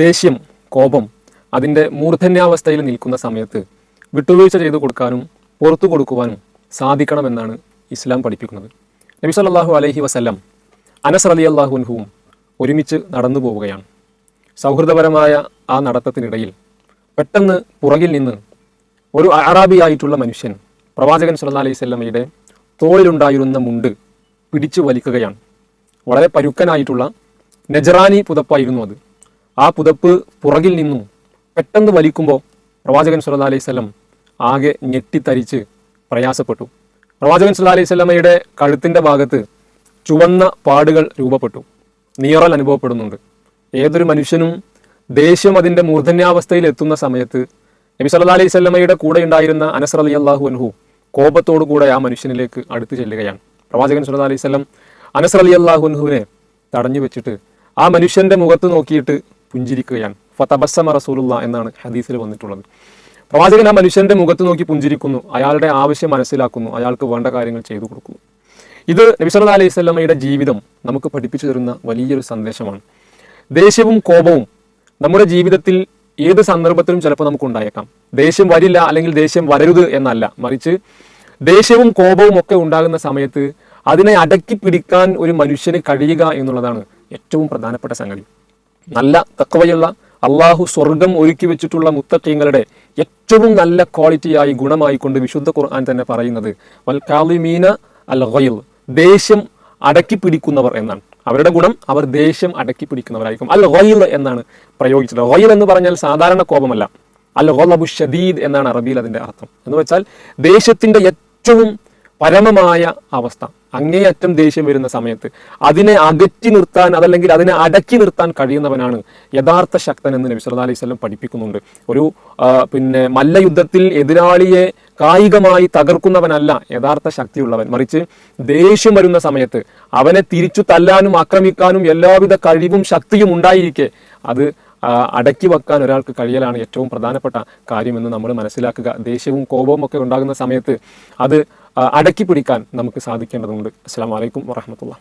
ദേഷ്യം കോപം അതിന്റെ മൂർധന്യാവസ്ഥയിൽ നിൽക്കുന്ന സമയത്ത് വിട്ടുവീഴ്ച ചെയ്തു കൊടുക്കാനും പുറത്തു കൊടുക്കുവാനും സാധിക്കണമെന്നാണ് ഇസ്ലാം പഠിപ്പിക്കുന്നത്. നബി സല്ലാഹു അലഹി വസല്ലം അനസ് അലി അള്ളാഹുൻഹുവും ഒരുമിച്ച് നടന്നു പോവുകയാണ്. സൗഹൃദപരമായ ആ നടത്തത്തിനിടയിൽ പെട്ടെന്ന് പുറകിൽ നിന്ന് ഒരു അറാബിയായിട്ടുള്ള മനുഷ്യൻ പ്രവാചകൻ സല്ലല്ലാഹു അലൈഹി സ്വല്ലമയുടെ തോളിലുണ്ടായിരുന്ന മുണ്ട് പിടിച്ചു വലിക്കുകയാണ്. വളരെ പരുക്കനായിട്ടുള്ള നജറാനി പുതപ്പായിരുന്നു അത്. ആ പുതപ്പ് പുറകിൽ നിന്നും പെട്ടെന്ന് വലിക്കുമ്പോൾ പ്രവാചകൻ സുല്ലാ അലൈഹി സ്വലം ആകെ ഞെട്ടിത്തരിച്ച് പ്രയാസപ്പെട്ടു. പ്രവാചകൻ സുല്ലാ അലൈഹി സ്വലമയുടെ കഴുത്തിന്റെ ഭാഗത്ത് ചുവന്ന പാടുകൾ രൂപപ്പെട്ടു. നിയറൽ അനുഭവപ്പെടുന്നുണ്ട്. ഏതൊരു മനുഷ്യനും ദേഷ്യം അതിന്റെ മൂർധന്യാവസ്ഥയിൽ എത്തുന്ന സമയത്ത് നബി സല്ലാ അലൈഹി സ്വലമയുടെ കൂടെ ഉണ്ടായിരുന്ന അനസർ അലി അള്ളാഹു അൻഹു കോപത്തോടു കൂടെ ആ മനുഷ്യനിലേക്ക് അടുത്തു ചെല്ലുകയാണ്. പ്രവാചകൻ സുല്ലാ അലൈഹി സ്വലം അനസ് അലി അള്ളാഹു അൻഹുവിനെ തടഞ്ഞു വെച്ചിട്ട് ആ മനുഷ്യന്റെ മുഖത്ത് നോക്കിയിട്ട് പുഞ്ചിരിക്കുകയാണ്. ഫതബസ്സമ റസൂലുള്ള എന്നാണ് ഹദീസിൽ വന്നിട്ടുള്ളത്. പ്രവാചകൻ ആ മനുഷ്യന്റെ മുഖത്ത് നോക്കി പുഞ്ചിരിക്കുന്നു. അയാളുടെ ആവശ്യം മനസ്സിലാക്കുന്നു. അയാൾക്ക് വേണ്ട കാര്യങ്ങൾ ചെയ്തു കൊടുക്കുന്നു. ഇത് നബി സല്ലല്ലാഹു അലൈഹി സ്വലമയുടെ ജീവിതം നമുക്ക് പഠിപ്പിച്ചു തരുന്ന വലിയൊരു സന്ദേശമാണ്. ദേഷ്യവും കോപവും നമ്മുടെ ജീവിതത്തിൽ ഏത് സന്ദർഭത്തിലും ചിലപ്പോൾ നമുക്ക് ഉണ്ടായേക്കാം. ദേഷ്യം വരില്ല അല്ലെങ്കിൽ ദേഷ്യം വരരുത് എന്നല്ല. മറിച്ച് ദേഷ്യവും കോപവും ഒക്കെ ഉണ്ടാകുന്ന സമയത്ത് അതിനെ അടക്കി പിടിക്കാൻ ഒരു മനുഷ്യന് കഴിയുക എന്നുള്ളതാണ് ഏറ്റവും പ്രധാനപ്പെട്ട സംഗതി. നല്ല തക്കവയുള്ള അള്ളാഹു സ്വർഗം ഒരുക്കി വെച്ചിട്ടുള്ള മുത്തക്കീങ്ങളുടെ ഏറ്റവും നല്ല ക്വാളിറ്റിയായി ഗുണമായി കൊണ്ട് വിശുദ്ധ ഖുർആൻ തന്നെ പറയുന്നത് വൽ അൽ ഗൈൽ ദേഷ്യം അടക്കി പിടിക്കുന്നവർ എന്നാണ്. അവരുടെ ഗുണം അവർ ദേഷ്യം അടക്കി പിടിക്കുന്നവരായിരിക്കും. അൽ ഗൈൽ എന്നാണ് പ്രയോഗിച്ചത് ഗൈൽ എന്ന് പറഞ്ഞാൽ സാധാരണ കോപമല്ല. അൽ ഗോലബു ഷദീദ് എന്നാണ് അറബിയിൽ അതിന്റെ അർത്ഥം. എന്ന് വെച്ചാൽ ദേഷ്യത്തിന്റെ ഏറ്റവും പരമമായ അവസ്ഥ. അങ്ങേയറ്റം ദേഷ്യം വരുന്ന സമയത്ത്. അതിനെ അകറ്റി നിർത്താൻ അതല്ലെങ്കിൽ അതിനെ അടക്കി നിർത്താൻ കഴിയുന്നവനാണ് യഥാർത്ഥ ശക്തൻ എന്ന് നബി സല്ലല്ലാഹു അലൈഹി വസല്ലം പഠിപ്പിക്കുന്നുണ്ട്. ഒരു പിന്നെ മല്ലയുദ്ധത്തിൽ എതിരാളിയെ കായികമായി തകർക്കുന്നവനല്ല യഥാർത്ഥ ശക്തിയുള്ളവൻ. മറിച്ച് ദേഷ്യം വരുന്ന സമയത്ത് അവനെ തിരിച്ചു തല്ലാനും ആക്രമിക്കാനും എല്ലാവിധ കഴിവും ശക്തിയും ഉണ്ടായിരിക്കെ അത് അടക്കി വെക്കാൻ ഒരാൾക്ക് കഴിയലാണ് ഏറ്റവും പ്രധാനപ്പെട്ട കാര്യമെന്ന് നമ്മൾ മനസ്സിലാക്കുക. ദേഷ്യവും കോപവും ഒക്കെ ഉണ്ടാകുന്ന സമയത്ത് അത് അടക്കി പിടിക്കാൻ നമുക്ക് സാധിക്കേണ്ടതുണ്ട്. അസ്സാം വലൈക്കും വറഹമത്തുള്ള